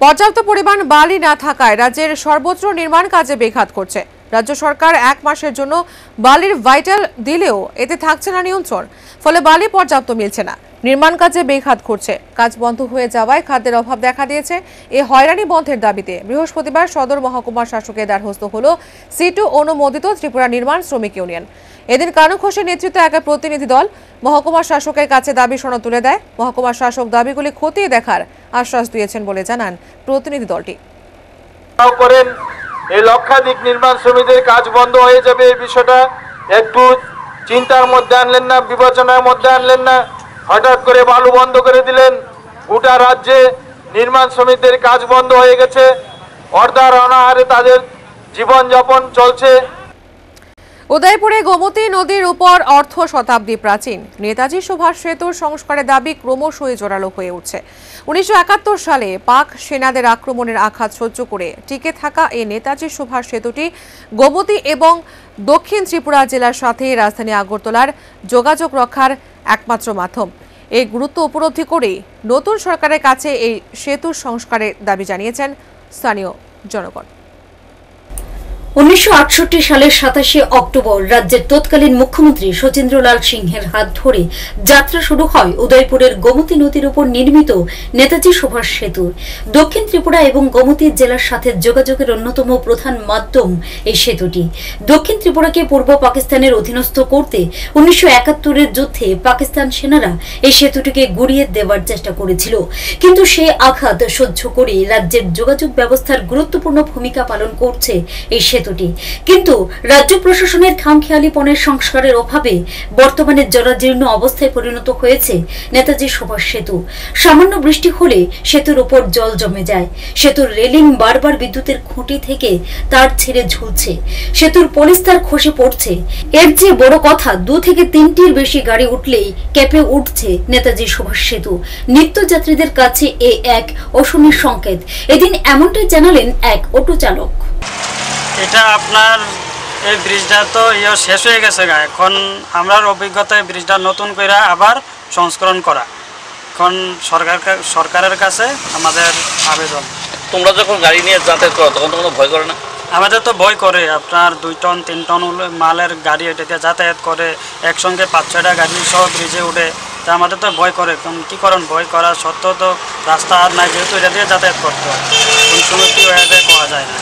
পর্যাপ্ত পরিমাণ বালি না থাকায় রাজ্যের সর্বত্র নির্মাণ কাজে বেঘাত করছে। রাজ্য সরকার এক মাসের জন্য বালির ভাইটাল দিলেও এতে থাকছে না নিয়ন্ত্রণ, ফলে বালি পর্যাপ্ত মিলছে না। নির্মাণ কাজে বেঘাত করছে কাজ বন্ধ হয়ে যাওয়ায় খাদ্যের অভাব দেখা দিয়েছে। এ হয়রানি বন্ধের দাবিতে বৃহস্পতিবার সদর মহকুমার শাসকের দ্বারস্থ হল সিটু অনুমোদিত ত্রিপুরা নির্মাণ শ্রমিক ইউনিয়ন। এদিন কানু ঘোষের নেতৃত্বে এক প্রতিনিধি দল মহকুমার শাসকের কাছে দাবি সনদ তুলে দেয়। মহকুমার শাসক দাবিগুলি খতিয়ে দেখার আশ্বাস দিয়েছেন বলে জানান প্রতিনিধি দলটি। করেন, এই লক্ষাধিক নির্মাণ শ্রমিকদের কাজ বন্ধ হয়ে যাবে এই বিষয়টা একটু চিন্তার মধ্যে আনলেন না, বিবেচনার মধ্যে আনলেন না। হঠাৎ করে বালু বন্ধ করে দিলেন। গোটা রাজ্যে নির্মাণ শ্রমিকদের কাজ বন্ধ হয়ে গেছে। অর্ধার অনাহারে তাদের জীবনযাপন চলছে। উদয়পুরে গোমতী নদীর উপর অর্ধ শতাব্দী প্রাচীন। নেতাজি সুভাষ সেতুর সংস্কারের দাবি ক্রমশই জোরালো হয়ে উঠছে। উনিশশো একাত্তর সালে পাক সেনাদের আক্রমণের আঘাত সহ্য করে টিকে থাকা এই নেতাজি সুভাষ সেতুটি গোমতী এবং দক্ষিণ ত্রিপুরা জেলার সাথে রাজধানী আগরতলার যোগাযোগ রক্ষার একমাত্র মাধ্যম। এই গুরুত্ব উপলব্ধি করেই নতুন সরকারের কাছে এই সেতুর সংস্কারের দাবি জানিয়েছেন স্থানীয় জনগণ। উনিশশো সালের সাতাশে অক্টোবর রাজ্যের তৎকালীন মুখ্যমন্ত্রী সচিন্দ্রলাল সিংহের হাত ধরে যাত্রা শুরু হয় উদয়পুরের গোমতী নদীর উপর নির্মিত নেতাজি সুভাষ সেতু দক্ষিণ ত্রিপুরা এবং গোমতী জেলার সাথে যোগাযোগের অন্যতম প্রধান মাধ্যম এই সেতুটি। দক্ষিণ ত্রিপুরাকে পূর্ব পাকিস্তানের অধীনস্থ করতে উনিশশো একাত্তরের যুদ্ধে পাকিস্তান সেনারা এই সেতুটিকে গুড়িয়ে দেওয়ার চেষ্টা করেছিল। কিন্তু সে আঘাত সহ্য করে রাজ্যের যোগাযোগ ব্যবস্থার গুরুত্বপূর্ণ ভূমিকা পালন করছে এই সেতুটি কিন্তু রাজ্য প্রশাসনের খামখেয়ালিপনের সংস্কারের অভাবে বর্তমানে জরাজীর্ণ অবস্থায় পরিণত হয়েছে নেতাজি সুভাষ সেতু। সামান্য বৃষ্টি হলে সেতুর উপর জল জমে যায়। সেতুর রেলিং বারবার বিদ্যুতের খুঁটি থেকে তার ছেড়ে ঝুলছে। সেতুর পলিস্তার খসে পড়ছে। এর চেয়ে বড় কথা, দু থেকে তিনটির বেশি গাড়ি উঠলেই কেঁপে উঠছে নেতাজি সুভাষ সেতু। নিত্যযাত্রীদের কাছে এ এক অশনির সংকেত। এদিন এমনটাই জানালেন এক অটো চালক। এটা আপনার এই ব্রিজটা তো ইয়ে শেষ হয়ে গেছে গা। এখন আমরার অভিজ্ঞতায় ব্রিজটা নতুন করে আবার সংস্করণ করা। এখন সরকার সরকারের কাছে আমাদের আবেদন। তোমরা যখন গাড়ি নিয়ে যাতায়াত করো তখন তো কোনো ভয় করে না? আমাদের তো ভয় করে। আপনার দুই টন তিন টন মালের গাড়ি এটাতে যাতায়াত করে একসঙ্গে পাঁচ ছয়টা গাড়ি সহ ব্রিজে উঠে। তা আমাদের তো ভয় করে। কারণ কী করেন? ভয় করা সত্ত্বেও তো রাস্তা আর নাই যেহেতু এটা দিয়ে যাতায়াত করতে হয়। কোন সময় কী হয়ে যায় করা যায় না।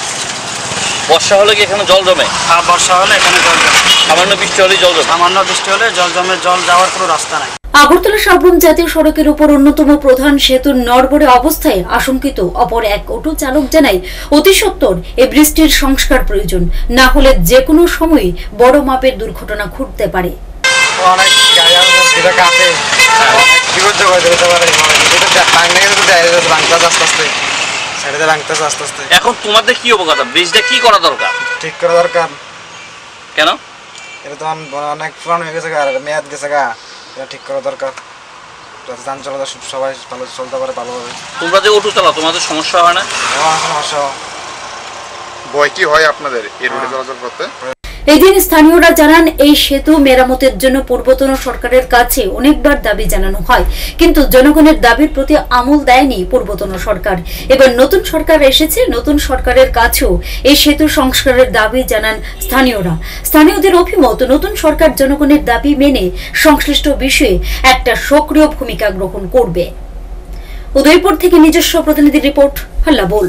বর্ষা হলে কি এখানে জল জমে? আর বর্ষা হলে এখানে জল জমে। সামান্য বৃষ্টি হলেই জল জমে? সামান্য বৃষ্টি হলে জল জমে জল যাওয়ার কোনো রাস্তা নাই। আগরতলা সাবরুম জাতীয় সড়কের উপর অন্যতম প্রধান সেতুর নড়বড়ে অবস্থায় আশঙ্কিত অপর এক অটো চালক জানায় অতি সত্বর এই বৃষ্টির সংস্কার প্রয়োজন। না হলে যে কোনো সময় বড় মাপের দুর্ঘটনা ঘটতে পারে। অনেক হয়ে পারে। এটা ভাঙলে কিন্তু আস্তে আস্তে। সাইডে ভাঙতেছে আস্তে আস্তে। এখন তোমাদের কি অবকাতা ব্রিজটা কি করা দরকার? ঠিক করা দরকার। কেন? এটা তো আমার অনেক পুরানো হয়ে গেছে গা আর মেয়াদ গেছে গা এটা ঠিক করা দরকার। যাতে যান চলাচল সবাই ভালো চলতে পারে ভালোভাবে। তোমরা যে অটো চালাও তোমাদের সমস্যা হয় না? আমার সমস্যা ভয় কি হয় আপনাদের এই রোডে চলাচল করতে? এদিন স্থানীয়রা জানান, এই সেতু মেরামতের জন্য পূর্বতন সরকারের কাছে অনেকবার দাবি জানানো হয়, কিন্তু জনগণের দাবির প্রতি আমল দেয়নি পূর্বতন সরকার। এবার নতুন সরকার এসেছে, নতুন সরকারের কাছেও এই সেতু সংস্কারের দাবি জানান স্থানীয়রা। স্থানীয়দের অভিমত, নতুন সরকার জনগণের দাবি মেনে সংশ্লিষ্ট বিষয়ে একটা সক্রিয় ভূমিকা গ্রহণ করবে। উদয়পুর থেকে নিজস্ব প্রতিনিধি রিপোর্ট, হাল্লা বল।